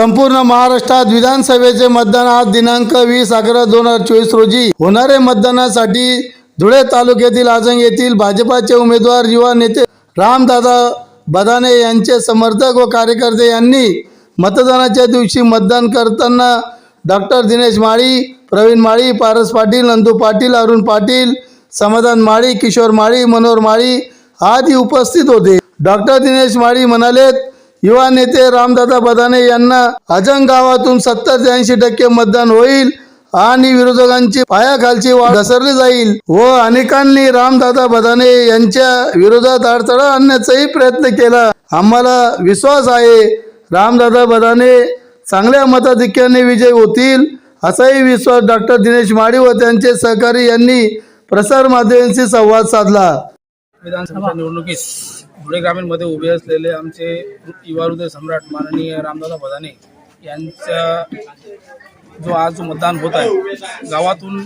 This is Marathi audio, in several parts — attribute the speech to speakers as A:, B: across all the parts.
A: संपूर्ण महाराष्ट्रात विधानसभेचे मतदान आज दिनांक वीस अकरा दोन हजार चोवीस रोजी होणारे मतदानासाठी धुळे तालुक्यातील आजंग येथील भाजपाचे उमेदवार युवा नेते रामदादा बदाने यांचे समर्थक व कार्यकर्ते यांनी मतदानाच्या दिवशी मतदान करताना डॉक्टर दिनेश माळी प्रवीण माळी पारस पाटील नंदू पाटील अरुण पाटील समाधान माळी किशोर माळी मनोहर माळी आदी उपस्थित होते. डॉक्टर दिनेश माळी म्हणालेत युवा नेते रामदादा बदाने यांना अजंग गावातून सत्तर ते ऐंशी टक्के मतदान होईल आणि विरोधकांची पायाखालची वाढ घसरली जाईल व अनेकांनी रामदादा बदाने यांच्या विरोधात अडथळा आणण्याचाही प्रयत्न केला. आम्हाला विश्वास आहे रामदादा बदाने चांगल्या मताधिक्याने विजय होतील असाही विश्वास डॉक्टर दिनेश माळी व त्यांचे सहकारी यांनी प्रसार माध्यमांशी संवाद साधला.
B: विधानसभा निवडणुकीत धुळे ग्रामीणमध्ये उभे असलेले आमचे युवा हृदय सम्राट माननीय रामदादा भदाने यांचा जो आज मतदान होत आहे गावातून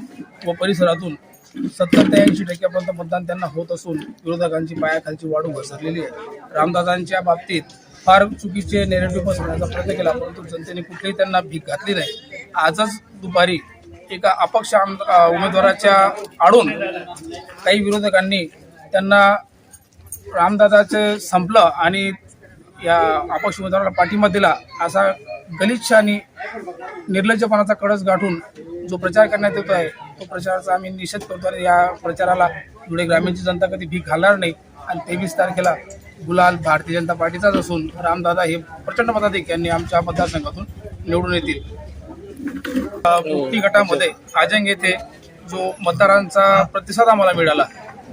B: व परिसरातून सत्तर ते ऐंशी टक्क्यापर्यंत मतदान त्यांना होत असून विरोधकांची पायाखालची वाढू घसरलेली आहे. रामदादांच्या बाबतीत फार चुकीचे नेरेटिव्ह पसरवण्याचा प्रयत्न केला परंतु जनतेने कुठेही त्यांना भीक घातली नाही. आजच दुपारी एका अपक्ष आम उमेदवाराच्या आडून काही विरोधकांनी त्यांना रामदादाचं संपलं आणि या अपक्ष उमेदवाराला पाठिंबा दिला असा गलिच्छ आणि निर्लज्जपणाचा कळस गाठून जो प्रचार करण्यात येतो आहे तो प्रचाराचा आम्ही निषेध करतो आणि या प्रचाराला धुळे ग्रामीणची जनता कधी भीक घालणार नाही. आणि तेवीस तारखेला गुलाल भारतीय जनता पार्टीचाच असून रामदादा हे प्रचंड मताधिक्यांनी आमच्या मतदारसंघातून निवडून येतील. मुक्ती गटामध्ये आजंग येथे जो मतदारांचा प्रतिसाद आम्हाला मिळाला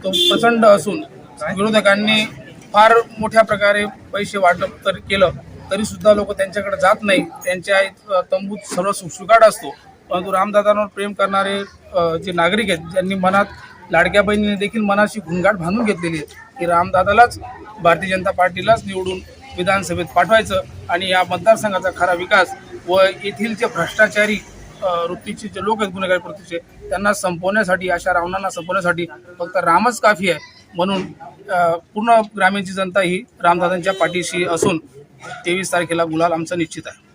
B: तो प्रचंड असून विरोधकांनी फार मोठ्या प्रकारे पैसे वाटप तर केलं तरी सुद्धा लोक त्यांच्याकडे जात नाही. त्यांच्या तंबूत सर्व सुखसुकाट असतो. परंतु रामदादांवर प्रेम करणारे जे नागरिक आहेत ज्यांनी मनात लाडक्या बहिणीने देखील मनाशी घुंगाट बांधून घेतलेली आहे की रामदादालाच भारतीय जनता पार्टीलाच निवडून विधानसभेत पाठवायचं आणि या मतदारसंघाचा खरा विकास व येथील जे भ्रष्टाचारी वृत्तीचे जे लोक आहेत गुन्हेगारी वृत्तीचे त्यांना संपवण्यासाठी अशा रावणांना संपवण्यासाठी फक्त रामच काफी आहे. म्हणून पूर्ण ग्रामीणची जनता ही रामदादांच्या पाठीशी असून तेवीस तारखेला गुलाल आमचा निश्चित आहे.